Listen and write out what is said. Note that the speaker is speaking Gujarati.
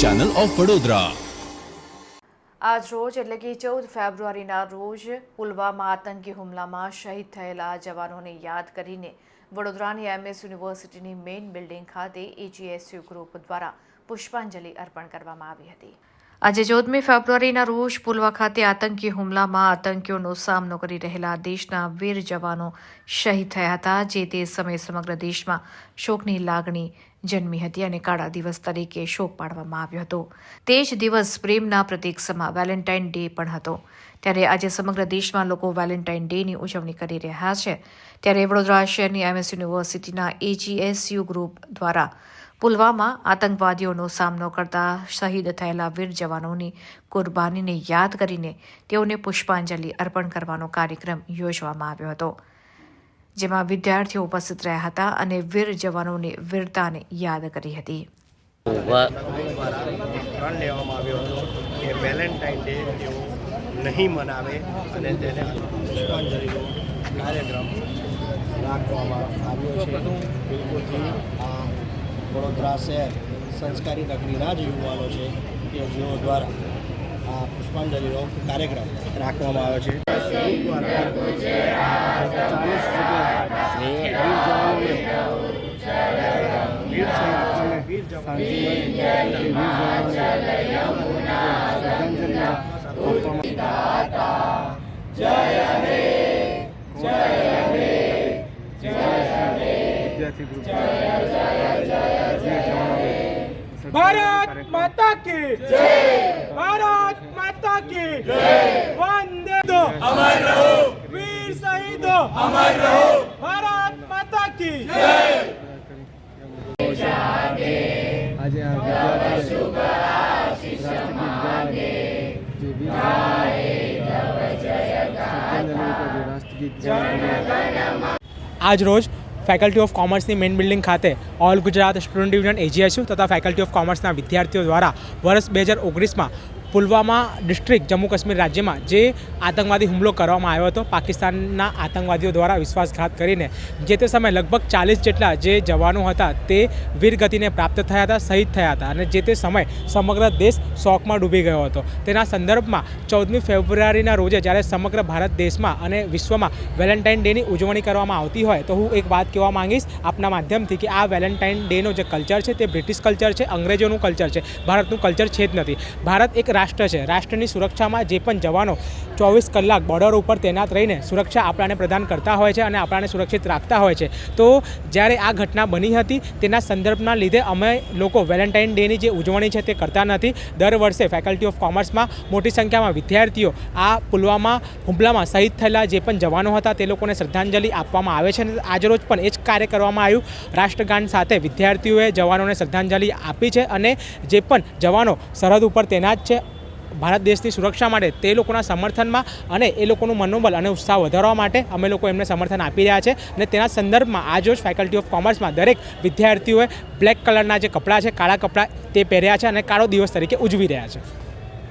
ચેનલ ઓફ વડોદરા આજ રોજ એટલે કે ચૌદ ફેબ્રુઆરીના રોજ પુલવામા આતંકી હુમલામાં શહીદ થયેલા જવાનોને યાદ કરીને વડોદરાની એમએસ યુનિવર્સિટીની મેઇન બિલ્ડિંગ ખાતે એજીએસયુ ગ્રુપ દ્વારા પુષ્પાંજલિ અર્પણ કરવામાં આવી હતી. આજે ચૌદમી ફેબ્રુઆરીના રોજ પુલવા ખાતે આતંકી હુમલામાં આતંકીઓનો સામનો કરી રહેલા દેશના વીર જવાનો શહીદ થયા હતા, જે તે સમયે સમગ્ર દેશમાં શોકની લાગણી જન્મી હતી અને કાળા દિવસ તરીકે શોક પાડવામાં આવ્યો હતો. તે જ દિવસ પ્રેમના પ્રતીક સમા વેલેન્ટાઇન ડે પણ હતો. ત્યારે આજે સમગ્ર દેશમાં લોકો વેલેન્ટાઇન ડેની ઉજવણી કરી રહ્યા છે. ત્યારે વડોદરા શહેરની એમએસ યુનિવર્સિટીના એજીએસયુ ગ્રુપ દ્વારા પુલવામા આતંકવાદીઓનો સામનો કરતા શહીદ થયેલા વીર જવાનોની કુરબાનીને યાદ કરીને તેઓને પુષ્પાંજલિ અર્પણ કરવાનો કાર્યક્રમ યોજવામાં આવ્યો હતો. જેમાં વિદ્યાર્થીઓ ઉપસ્થિત રહ્યા હતા અને વીર જવાનોની વીરતાને યાદ કરી હતી. લેવામાં આવ્યો હતો કે વેલેન્ટાઇન ડે તેઓ નહીં મનાવે અને તેને પુષ્પાંજલિનો કાર્યક્રમ રાખવામાં આવ્યો છે. બિલકુલથી આ વડોદરા શહેર સંસ્કારી નગરીના જ યુવાનો છે કે જેઓ દ્વારા પુષ્પાંજલિનો કાર્યક્રમ રાખવામાં આવ્યો છે. ચાલીસ જગ્યાએ વીર જવાનોને વીર સૈનિકોને વીર જવાનો ભારત માતા કી જય! ભારત માતા કી જય! વંદે તો અમર રહો. વીર શહીદો. અમર રહો. ભારત માતા કી જય! આજે આ વિદ્યાર્થીઓ રાષ્ટ્રગીત ગાય જે રાષ્ટ્રગીત ગાય. આજ રોજ ફેકલ્ટી ઓફ કોમર્સની મેઇન બિલ્ડિંગ ખાતે all Gujarat student union AGSU તથા ફેકલ્ટી ઓફ કોમર્સના વિદ્યાર્થીઓ દ્વારા વર્ષ બે હજાર ઓગણીસમાં પુલવામા ડિસ્ટ્રિક્ટ જમ્મુ કાશ્મીર રાજ્યમાં જે આતંકવાદી હુમલો કરવામાં આવ્યો હતો, પાકિસ્તાનના આતંકવાદીઓ દ્વારા વિશ્વાસઘાત કરીને, જે તે સમયે લગભગ ચાલીસ જેટલા જે જવાનો હતા તે વીરગતિને પ્રાપ્ત થયા હતા, શહીદ થયા હતા અને જે તે સમયે સમગ્ર દેશ શોકમાં ડૂબી ગયો હતો. તેના સંદર્ભમાં ચૌદમી ફેબ્રુઆરીના રોજે જ્યારે સમગ્ર ભારત દેશમાં અને વિશ્વમાં વેલેન્ટાઇન ડેની ઉજવણી કરવામાં આવતી હોય, તો હું એક વાત કહેવા માંગીશ આપના માધ્યમથી કે આ વેલેન્ટાઇન ડેનો જે કલ્ચર છે તે બ્રિટિશ કલ્ચર છે, અંગ્રેજોનું કલ્ચર છે, ભારતનું કલ્ચર છે જ નથી. ભારત એક રાષ્ટ્ર છે. રાષ્ટ્રની સુરક્ષામાં જે પણ જવાનો ચોવીસ કલાક બોર્ડર ઉપર તૈનાત રહીને સુરક્ષા આપણાને પ્રદાન કરતા હોય છે અને આપણાને સુરક્ષિત રાખતા હોય છે. તો જ્યારે આ ઘટના બની હતી, તેના સંદર્ભના લીધે અમે લોકો વેલેન્ટાઇન ડેની જે ઉજવણી છે તે કરતા નથી. દર વર્ષે ફેકલ્ટી ઓફ કોમર્સમાં મોટી સંખ્યામાં વિદ્યાર્થીઓ આ પુલવામા હુમલામાં શહીદ થયેલા જે પણ જવાનો હતા, તે લોકોને શ્રદ્ધાંજલિ આપવામાં આવે છે અને આજરોજ પણ એ જ કાર્ય કરવામાં આવ્યું. રાષ્ટ્રગાન સાથે વિદ્યાર્થીઓએ જવાનોને શ્રદ્ધાંજલિ આપી છે અને જે પણ જવાનો સરહદ ઉપર તૈનાત છે ભારત દેશની સુરક્ષા માટે તે લોકોના સમર્થનમાં અને એ લોકોનું મનોબળ અને ઉત્સાહ વધારવા માટે અમે લોકો એમને સમર્થન આપી રહ્યા છે. અને તેના સંદર્ભમાં આજ રોજ ફેકલ્ટી ઓફ કોમર્સમાં દરેક વિદ્યાર્થીઓએ બ્લેક કલરના જે કપડાં છે, કાળા કપડાં તે પહેર્યા છે અને કાળો દિવસ તરીકે ઉજવી રહ્યા છે.